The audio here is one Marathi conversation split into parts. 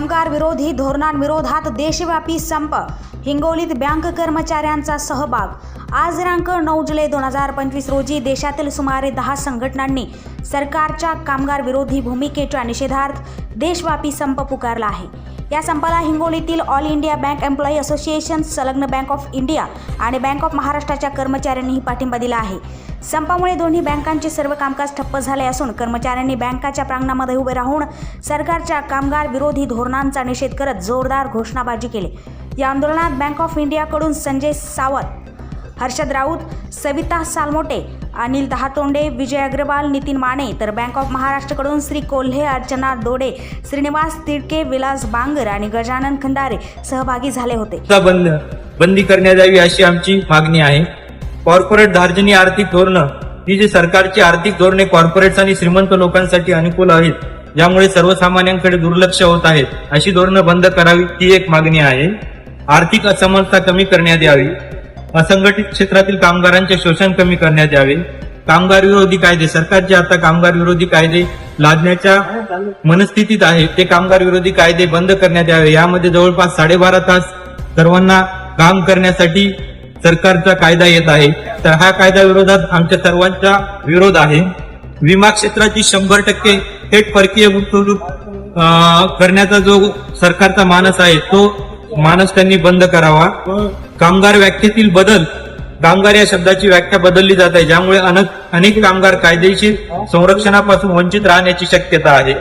कामगार विरोधी धोरणांविरोधात देशव्यापी संप हिंगोलीत बँक कर्मचाऱ्यांचा सहभाग. आज दिनांक नऊ जुलै दोन हजार पंचवीस रोजी देशातील सुमारे दहा संघटनांनी सरकारच्या कामगार विरोधी भूमिकेच्या निषेधार्थ देशव्यापी संप पुकारला आहे. या संपाला हिंगोलीतील all India bank employee association संलग्न बँक ऑफ इंडिया आणि बँक ऑफ महाराष्ट्राच्या कर्मचाऱ्यांनीही पाठिंबा दिला आहे. संपामुळे दोन्ही बँकांचे सर्व कामकाज ठप्प झाले असून कर्मचाऱ्यांनी बँकाच्या प्रांगणामध्ये उभे राहून सरकारच्या कामगार विरोधी धोरणांचा निषेध करत जोरदार घोषणाबाजी केली. या आंदोलनात बँक ऑफ इंडियाकडून संजय सावंत हर्षद राऊत सविता सालमोटे अनिल दहातोंडे विजय अग्रवाल नितीन माने तर बँक ऑफ महाराष्ट्रकडून श्री कोल्हे अर्चना दोडे श्रीनिवास तिडके विलास बांगर आणि गजानन खंदारे सहभागी झाले होते. बंद बंदी करण्यात यावी अशी आमची मागणी आहे. कॉर्पोरेट धार्जनी आर्थिक धोरणं ही जी सरकारची आर्थिक धोरणे कॉर्पोरेट्स आणि श्रीमंत लोकांसाठी अनुकूल आहेत ज्यामुळे सर्वसामान्यांकडे दुर्लक्ष होत आहेत अशी धोरणं बंद करावी ही एक मागणी आहे. आर्थिक असमानता कमी करण्यात यावी. असंघटित क्षेत्रातील कामगारांचे शोषण कमी करण्यात यावे. कामगार विरोधी कायदे सरकारचे आता कामगार विरोधी कायदे लादण्याच्या मनस्थितीत आहे. ते कामगार विरोधी कायदे बंद करण्यात यावे. यामध्ये जवळपास साडेबारा तास सर्वांना काम करण्यासाठी सरकारचा कायदा येत आहे. तर हा कायदा विरोधात आमच्या सर्वांचा विरोध आहे. विमा क्षेत्राची शंभर टक्के थेट परकीय गुंतवणूक करण्याचा जो सरकारचा मानस आहे तो मानस त्यांनी बंद करावा. कामगार व्याख्येतील बदल कामगार या शब्दाची व्याख्या बदलली जात आहे ज्यामुळे अनेक अनेक कामगार कायदेशीर संरक्षणापासून वंचित राहण्याची शक्यता आहे.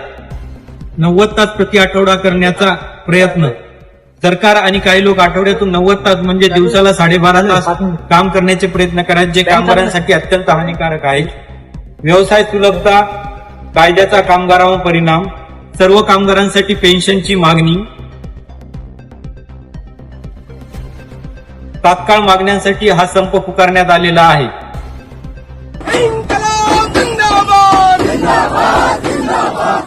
नव्वद तास प्रति आठवडा करण्याचा प्रयत्न. सरकार आणि काही लोक आठवड्यातून नव्वद तास म्हणजे दिवसाला साडेबारा तास काम करण्याचे प्रयत्न करायचे जे कामगारांसाठी अत्यंत हानिकारक आहे. व्यवसाय सुलभता कायद्याचा कामगारांवर परिणाम सर्व कामगारांसाठी पेन्शनची मागणी तात्काळ मागण्यांसाठी हा संप पुकारण्यात आलेला आहे.